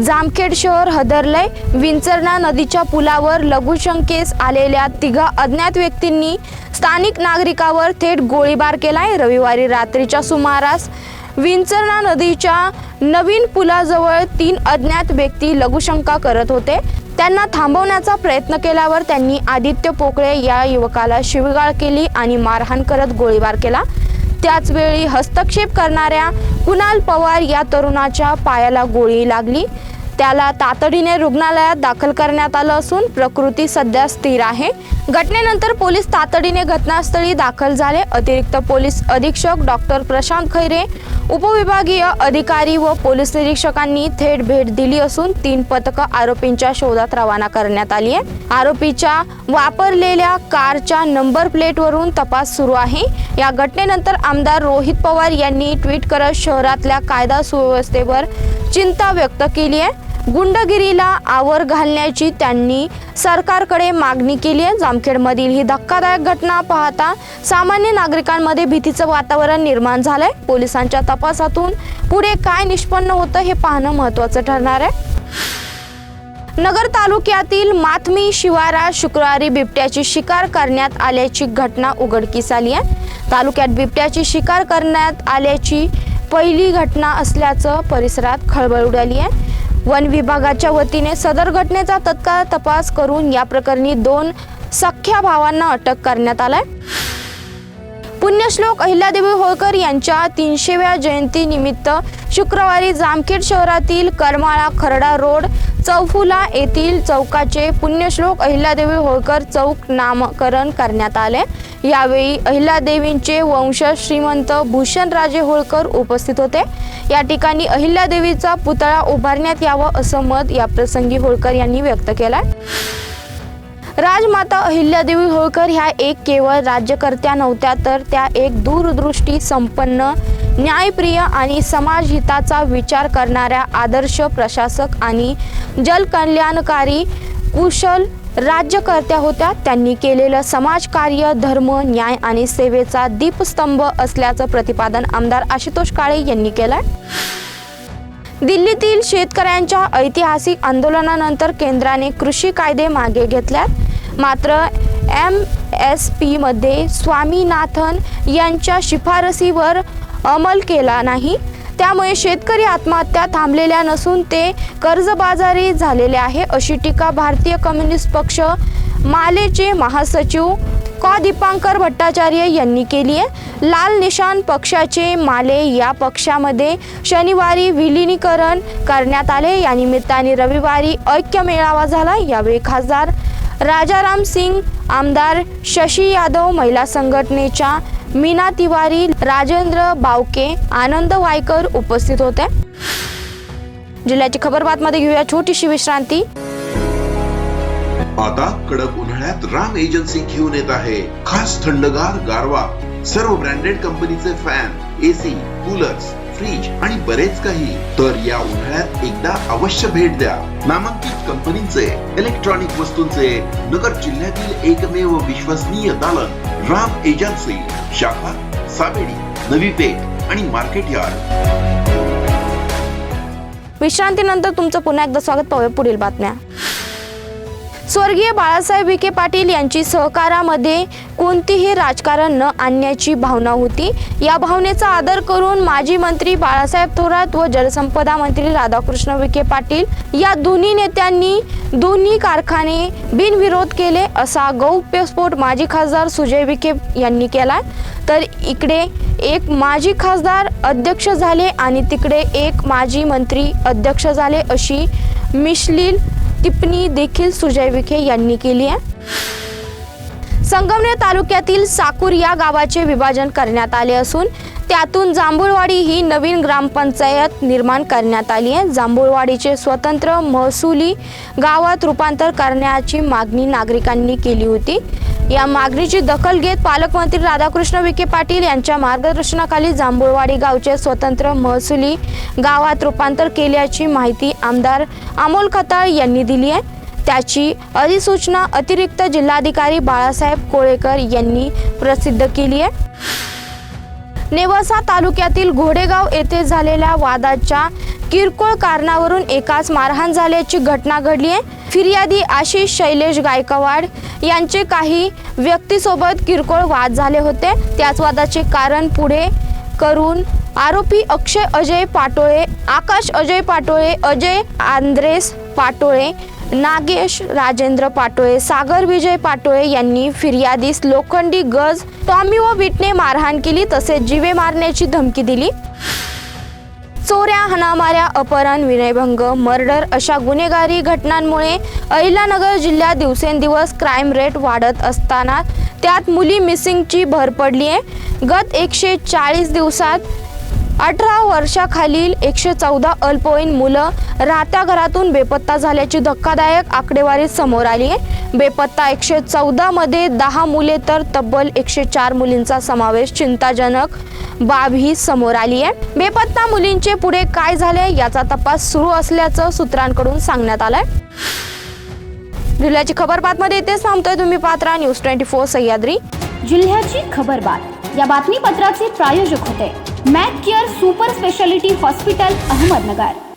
जामखेड शहर हदरलय. विंचरणा नदीच्या पुलावर लघुशंकेस आलेल्या तिघा अज्ञात व्यक्तींनी स्थानिक नागरिकावर थेट गोळीबार केलाय. रविवारी रात्रीच्या सुमारास विंचरणा नदीच्या नवीन पुलाजवळ तीन अज्ञात व्यक्ती लघुशंका करत होते. त्यांना थांबवण्याचा प्रयत्न केल्यावर त्यांनी आदित्य पोकळे या युवकाला शिवगाळ केली आणि मारहाण करत गोळीबार केला. त्याचवेळी हस्तक्षेप करणाऱ्या कुणाल पवार या तरुणाच्या पायाला गोळी लागली. त्याला तातडीने रुग्णालयात दाखल करण्यात आलं असून प्रकृती सध्या स्थिर आहे. घटनेनंतर पोलीस तातडीने घटनास्थळी दाखल झाले. अतिरिक्त पोलीस अधीक्षक डॉक्टर प्रशांत खैरे उपविभागीय अधिकारी व पोलीस निरीक्षकांनी थेट भेट दिली असून तीन पथकं आरोपींच्या शोधात रवाना करण्यात आली आहे आरोपीच्या वापरलेल्या कारच्या नंबर प्लेटवरून तपास सुरू आहे. या घटनेनंतर आमदार रोहित पवार यांनी ट्विट करत शहरातल्या कायदा सुव्यवस्थेवर चिंता व्यक्त केली आहे. गुंडगिरीला आवर घालण्याची त्यांनी सरकारकडे मागणी केली आहे. जामखेडमधील ही धक्कादायक घटना पाहता सामान्य नागरिकांमध्ये भीतीचं वातावरण निर्माण झालंय. पोलिसांच्या तपासातून पुढे काय निष्पन्न होतं हे पाहणं महत्त्वाचं ठरणार आहे. नगर तालुक्यातील माथमी शिवारात शुक्रवारी बिबट्याची शिकार करण्यात आल्याची घटना उघडकीस आली आहे. तालुक्यात बिबट्याची शिकार करण्यात आल्याची पहिली घटना असल्याचं परिसरात खळबळ उडाली आहे. वन विभागाच्या वतीने सदर घटनेचा तत्काळ तपास करून या प्रकरणी दोन सख्ख्या भावांना अटक करण्यात आलाय. पुण्यश्लोक अहिल्यादेवी होळकर यांच्या तीनशेव्या जयंतीनिमित्त शुक्रवारी जामखेड शहरातील करमाळा खरडा रोड चौफुला येथील चौकाचे पुण्यश्लोक अहिल्यादेवी होळकर चौक नामकरण करण्यात आले. यावेळी अहिल्यादेवींचे वंशज श्रीमंत भूषणराजे होळकर उपस्थित होते. या ठिकाणी अहिल्यादेवीचा पुतळा उभारण्यात यावं असं मत याप्रसंगी होळकर यांनी व्यक्त केलं राजमाता अहिल्यादेवी होळकर ह्या एक केवळ राज्यकर्त्या नव्हत्या तर त्या एक दूरदृष्टी संपन्न न्यायप्रिय आणि समाजहिताचा विचार करणाऱ्या आदर्श प्रशासक आणि जलकल्याणकारी कुशल राज्यकर्त्या होत्या. त्यांनी केलेलं समाजकार्य धर्म न्याय आणि सेवेचा दीपस्तंभ असल्याचं प्रतिपादन आमदार आशुतोष काळे यांनी केलं दिल्लीतील शेतकऱ्यांच्या ऐतिहासिक आंदोलनानंतर केंद्राने कृषी कायदे मागे घेतल्यात. मात्र एम एस पीमध्ये स्वामीनाथन यांच्या शिफारसीवर अंमल केला नाही. त्यामुळे शेतकरी आत्महत्या थांबलेल्या नसून ते कर्जबाजारी झालेले आहे अशी टीका भारतीय कम्युनिस्ट पक्ष मालेचे महासचिव कॉ. दीपांकर भट्टाचार्य यांनी केली आहे. लाल निशान पक्षाचे माले या पक्षामध्ये शनिवारी विलिनीकरण करण्यात आले. या निमित्ताने रविवारी ऐक्य मेळावा झाला. यावेळी खासदार राजाराम सिंग आमदार शशी यादव महिला संघटनेच्या मीना तिवारी राजेंद्र बावके आनंद वायकर उपस्थित होते. जिल्ह्याची खबर बातमध्ये घेऊया छोटीशी विश्रांती. आता कडक उन्हाळ्यात राम एजन्सी घेऊन येत आहे. खास थंडगार गारवा. सर्व ब्रँडेड कंपनीचे फॅन एसी कूलर्स फ्रीज आणि बरेच काही. तर या उन्हाळ्यात एकदा अवश्य भेट द्या. नामांकित कंपनीचे इलेक्ट्रॉनिक वस्तूंचे नगर जिल्ह्यातील एकमेव विश्वसनीय दालन राम एजन्सी शाखा साबेडी नवी पेठ आणि मार्केट यार्ड विश्रांतीनंतर तुमचं पुन्हा एकदा स्वागत पाहूया पुढील बातम्या. स्वर्गीय बाळासाहेब विखे पाटील यांची सहकारामध्ये कोणतीही राजकारण न आणण्याची भावना होती. या भावनेचा आदर करून माजी मंत्री बाळासाहेब थोरात व जलसंपदा मंत्री राधाकृष्ण विखे पाटील या दोन्ही नेत्यांनी दोन्ही कारखाने बिनविरोध केले असा गौप्यस्फोट माजी खासदार सुजय विखे यांनी केला. तर इकडे एक माजी खासदार अध्यक्ष झाले आणि तिकडे एक माजी मंत्री अध्यक्ष झाले अशी मिश्लील टिप्पणी देखील सुजय विखे यांनी केली आहे. संगमनेर तालुक्यातील साकूर या गावाचे विभाजन करण्यात आले असून त्यातून जांभूळवाडी ही नवीन ग्रामपंचायत निर्माण करण्यात आली आहे. जांभूळवाडीचे स्वतंत्र महसुली गावात रूपांतर करण्याची मागणी नागरिकांनी केली होती. या मागणीची दखल घेत पालकमंत्री राधाकृष्ण विखे पाटील यांच्या मार्गदर्शनाखाली जांभूळवाडी गावचे स्वतंत्र महसुली गावात रूपांतर केल्याची माहिती आमदार अमोल खताळ यांनी दिली आहे. त्याची अधिसूचना अतिरिक्त जिल्हाधिकारी बाळासाहेब कोळेकर यांनी प्रसिद्ध केली आहे. नेवासा तालुक्यातील घोडेगाव येथे झालेल्या वादाच्या किरकोळ कारणावरून एकाच मारहाण झाल्याची घटना घडली आहे. फिर्यादी आशिष शैलेश गायकवाड यांचे काही व्यक्तीसोबत किरकोळ वाद झाले होते. त्याच वादाचे कारण पुढे करून आरोपी अक्षय अजय पाटोळे आकाश अजय पाटोळे अजय आंद्रेस पाटोळे नागेश राजेंद्र पाटोळे सागर विजय पाटोळे यांनी फिर्यादीस लोखंडी गज टॉमी व विटने मारहाण केली तसेच जीवे मारण्याची धमकी दिली. चोऱ्या हाणामाऱ्या अपहरण विनयभंग मर्डर अशा गुन्हेगारी घटनांमुळे अहिलानगर जिल्ह्यात दिवसेंदिवस क्राईम रेट वाढत असताना त्यात मुली मिसिंगची भर पडली आहे गत एकशे चाळीस दिवसात अठरा वर्षाखालील एकशे चौदा अल्पवयीन मुलं राहत्या घरातून बेपत्ता झाल्याची धक्कादायक आकडेवारी समोर आली आहे. बेपत्ता एकशे चौदामध्ये दहा मुले तर तब्बल एकशे चार मुलींचा समावेश चिंताजनक बाब ही समोर आली आहे. बेपत्ता मुलींचे पुढे काय झाले याचा तपास सुरू असल्याचं सूत्रांकडून सांगण्यात आलंय. जिल्ह्याची खबर बातमध्ये येतेच थांबतोय. तुम्ही पात्रा न्यूज ट्वेंटी फोर सह्याद्री. जिल्ह्याची खबरबात या बातमीपत्राचे प्रायोजक होते. Mac care super speciality hospital Ahmednagar.